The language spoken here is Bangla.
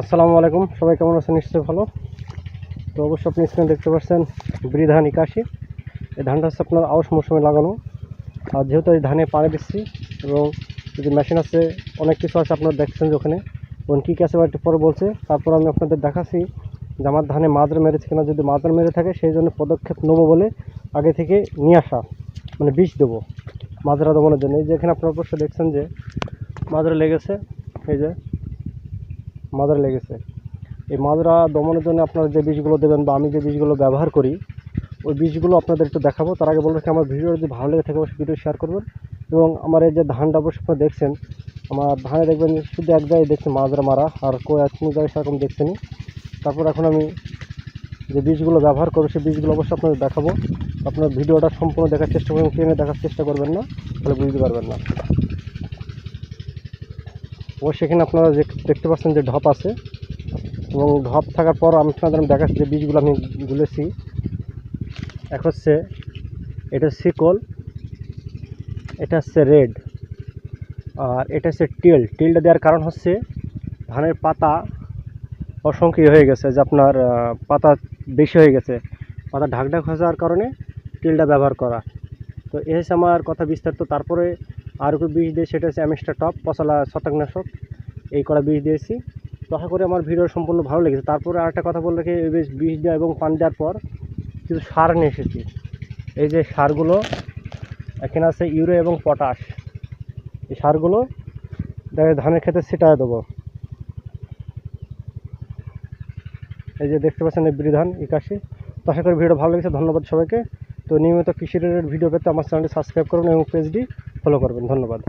আসসালামু আলাইকুম। সবাই কেমন আছেন? নিশ্চয়ই ভালো। তো অবশ্যই আপনি স্ক্রিনে দেখতে পাচ্ছেন ধান একাশি এই ধানটা হচ্ছে আপনার আউশ মৌসুমে লাগানো। আর যেহেতু এই ধানে পানি দিচ্ছি এবং যদি মেশিন আছে, অনেক কিছু আছে আপনারা দেখছেন যে ওখানে। ওখানে কী কী আছে বা একটু পরে বলছে। তারপর আমি আপনাদের দেখাচ্ছি যে আমার ধানে মাদ্র মেরেছে কিনা। যদি মাদ্র মেরে থাকে, সেই জন্য পদক্ষেপ নেব বলে আগে থেকে নিয়ে আসা মানে বীজ দেবো মাজরা দমনের জন্য। এই যে এখানে আপনারা অবশ্যই দেখছেন যে মাজরা লেগেছে। এই যে মাজরা লেগেছে। এই মাজরা দমনের জন্য আপনারা যে বীজগুলো দেবেন বা আমি যে বীজগুলো ব্যবহার করি, ওই বীজগুলো আপনাদের একটু দেখাবো। তার আগে বলব আমার ভিডিও যদি ভালো লেগে থাকে অবশ্যই ভিডিও শেয়ার করবেন এবং আমার এই যে ধানটা অবশ্যই আপনারা দেখছেন, আমার ধানে দেখবেন শুধু এক জায়গায় দেখছি মাজরা মারা, আর কো কোনো জায়গায় সেরকম দেখছেনি। তারপর এখন আমি যে বীজগুলো ব্যবহার করব, সেই বীজগুলো অবশ্যই আপনাদের দেখাবো। আপনার ভিডিওটা সম্পূর্ণ দেখার চেষ্টা করবেন টেনে দেখার চেষ্টা করবেন না, তাহলে বুঝতে পারবেন না। ও সেখানে আপনারা দেখতে পাচ্ছেন যে ঢপ আছে, এবং ঢপ থাকার পর আমি আপনাদের দেখাচ্ছি যে বীজগুলো আমি গুলেছি। এক হচ্ছে, এটা শিকল, এটা হচ্ছে রেড, আর এটা হচ্ছে টিল। টিলটা দেওয়ার কারণ হচ্ছে, ধানের পাতা অসংখ্য ইয়ে হয়ে গেছে, যে আপনার পাতা বেশি হয়ে গেছে। পাতা ঢাক ঢাক হয়ে যাওয়ার কারণে টিলটা ব্যবহার করা। তো এই হচ্ছে আমার কথা বিস্তারিত। তারপরে আর একটু বিষ দিয়ে সেটা হচ্ছে অ্যামিস্টার টপ পশলা শতাকনাশক এই করা বিষ দিয়েছি। তো আশা করি আমার ভিডিও সম্পূর্ণ ভালো লেগেছে। তারপরে আরেকটা কথা কি এই বেশ বীজ দেওয়া এবং পানি দেওয়ার পর কিছু সার নিয়ে এসেছি। এই যে সারগুলো, এখানে আছে ইউরিয়া এবং পটাশ। এই সারগুলো দেখা ধানের ক্ষেত্রে ছিটায় দেবো। এই যে দেখতে পাচ্ছেন এই ধান একাশি তো আশা করি ভিডিও ভালো লেগেছে, ধন্যবাদ সবাইকে। তো নিয়মিত কৃষি রিলেটেড ভিডিও পেতে আমার চ্যানেলটি সাবস্ক্রাইব করুন এবং পেজটি ফলো করবেন ধন্যবাদ।